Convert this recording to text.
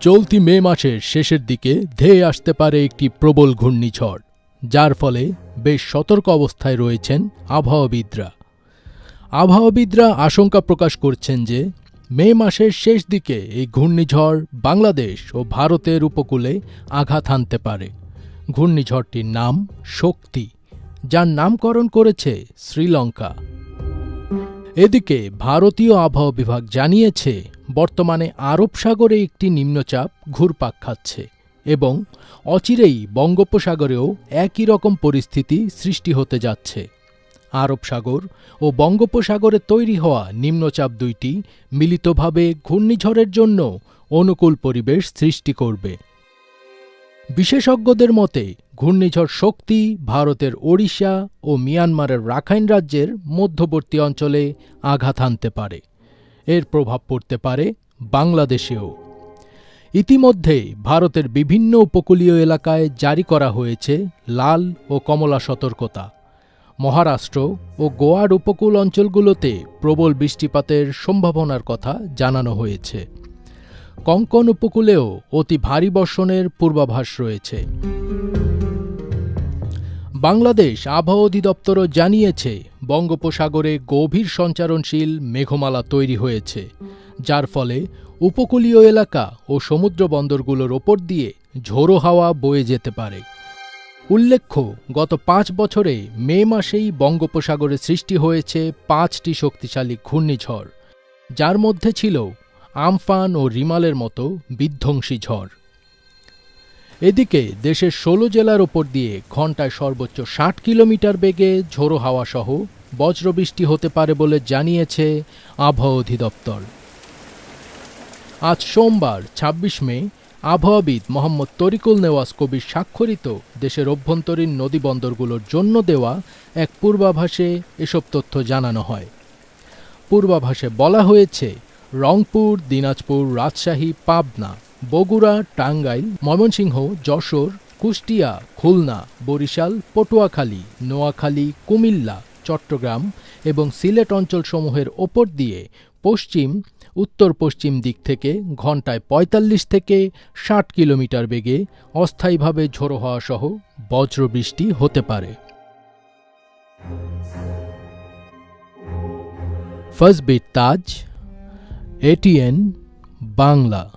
চলতি মে মাসের শেষের দিকে ধেয়ে আসতে পারে একটি প্রবল ঘূর্ণিঝড়, যার ফলে বেশ সতর্ক অবস্থায় রয়েছেন আবহাওয়াবিদরা। আবহাওয়াবিদরা আশঙ্কা প্রকাশ করছেন যে, মে মাসের শেষ দিকে এই ঘূর্ণিঝড় বাংলাদেশ ও ভারতের উপকূলে আঘাত হানতে পারে। ঘূর্ণিঝড়টির নাম শক্তি, যার নামকরণ করেছে শ্রীলঙ্কা। এদিকে ভারতীয় আবহাওয়া বিভাগ জানিয়েছে বর্তমানে আরব সাগরে একটি নিম্নচাপ ঘুরপাক খাচ্ছে এবং অচিরেই বঙ্গোপসাগরেও একই রকম পরিস্থিতি সৃষ্টি হতে যাচ্ছে। আরব সাগর ও বঙ্গোপসাগরে তৈরি হওয়া নিম্নচাপ দুইটি মিলিতভাবে ঘূর্ণিঝড়ের জন্য অনুকূল পরিবেশ সৃষ্টি করবে। বিশেষজ্ঞদের মতে, ঘূর্ণিঝড় শক্তি ভারতের ওড়িশা ও মিয়ানমারের রাখাইন রাজ্যের মধ্যবর্তী অঞ্চলে আঘাত হানতে পারে। এর প্রভাব পড়তে পারে বাংলাদেশেও। ইতিমধ্যে ভারতের বিভিন্ন উপকূলীয় এলাকায় জারি করা হয়েছে লাল ও কমলা সতর্কতা। মহারাষ্ট্র ও গোয়ার উপকূল অঞ্চলগুলোতে প্রবল বৃষ্টিপাতের সম্ভাবনার কথা জানানো হয়েছে। কঙ্কন উপকূলেও অতি ভারী বর্ষণের পূর্বাভাস রয়েছে। বাংলাদেশ আবহাওয়া অধিদপ্তরও জানিয়েছে, বঙ্গোপসাগরে গভীর সঞ্চারণশীল মেঘমালা তৈরি হয়েছে, যার ফলে উপকূলীয় এলাকা ও সমুদ্র বন্দরগুলোর ওপর দিয়ে ঝোড়ো হাওয়া বয়ে যেতে পারে। উল্লেখ্য, গত পাঁচ বছরে মে মাসেই বঙ্গোপসাগরে সৃষ্টি হয়েছে পাঁচটি শক্তিশালী ঘূর্ণিঝড়, যার মধ্যে ছিল আমফান ও রিমালের মতো বিধ্বংসী ঝড়। এদিকে দেশের ষোলো জেলার ওপর দিয়ে ঘন্টায় সর্বোচ্চ ষাট কিলোমিটার বেগে ঝোড়ো হাওয়া সহ বজ্রবৃষ্টি হতে পারে বলে জানিয়েছে আবহাওয়া অধিদপ্তর। আজ সোমবার ২৬ মে, আবহাওয়াবিদ মোহাম্মদ তরিকুল নেওয়াজ কবির স্বাক্ষরিত দেশের অভ্যন্তরীণ নদীবন্দরগুলোর জন্য দেওয়া এক পূর্বাভাসে এসব তথ্য জানানো হয়। পূর্বাভাসে বলা হয়েছে, রংপুর, দিনাজপুর, রাজশাহী, পাবনা বগুড়া, টাঙ্গাইল, ময়মনসিংহ, যশোর, কুষ্টিয়া, খুলনা, বরিশাল, পটুয়াখালী, নোয়াখালী, কুমিল্লা, চট্টগ্রাম এবং সিলেট অঞ্চলসমূহের ওপর দিয়ে পশ্চিম উত্তর পশ্চিম দিক থেকে ঘন্টায় ৪৫ থেকে ষাট কিলোমিটার বেগে অস্থায়ীভাবে ঝোড়ো হওয়া সহ বজ্রবৃষ্টি হতে পারে। ফজবির তাজ এটিএন বাংলা।